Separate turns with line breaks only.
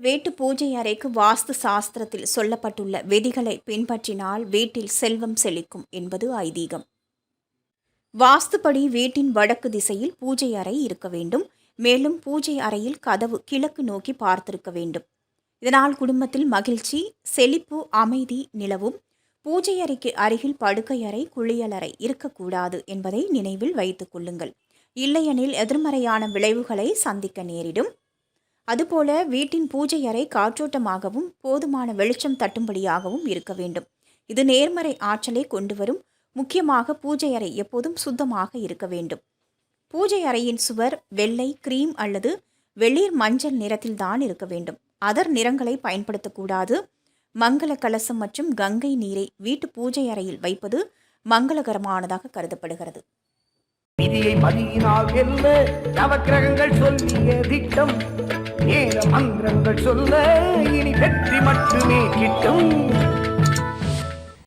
வீட்டு பூஜை அறைக்கு வாஸ்து சாஸ்திரத்தில் சொல்லப்பட்டுள்ள விதிகளை பின்பற்றினால் வீட்டில் செல்வம் செழிக்கும் என்பது ஐதீகம். வாஸ்துப்படி வீட்டின் வடக்கு திசையில் பூஜை அறை இருக்க வேண்டும். மேலும் பூஜை அறையில் கதவு கிழக்கு நோக்கி பார்த்திருக்க வேண்டும். இதனால் குடும்பத்தில் மகிழ்ச்சி செழிப்பு அமைதி நிலவும். பூஜை அறைக்கு அருகில் படுக்கை அறை குளியலறை இருக்கக்கூடாது என்பதை நினைவில் வைத்துக் கொள்ளுங்கள். இல்லையெனில் எதிர்மறையான விளைவுகளை சந்திக்க நேரிடும். அதுபோல வீட்டின் பூஜை அறை காற்றோட்டமாகவும் போதுமான வெளிச்சம் தட்டும்படியாகவும் இருக்க வேண்டும். இது நேர்மறை ஆற்றலை கொண்டு வரும் முக்கியமாக பூஜை அறை எப்போதும் சுத்தமாக இருக்க வேண்டும். பூஜை அறையின் சுவர் வெள்ளை கிரீம் அல்லது வெளிர் மஞ்சள் நிறத்தில் தான் இருக்க வேண்டும். அதர் நிறங்களை பயன்படுத்தக்கூடாது. மங்கள கலசம் மற்றும் கங்கை நீரை வீட்டு பூஜை அறையில் வைப்பது மங்களகரமானதாக கருதப்படுகிறது.
விதியை மதியினால் வெல்ல நவக்கிரகங்கள் சொல்லிய திட்டம். நேர மந்திரங்கள் சொல்ல இனி வெற்றி மட்டுமே கிட்டும்.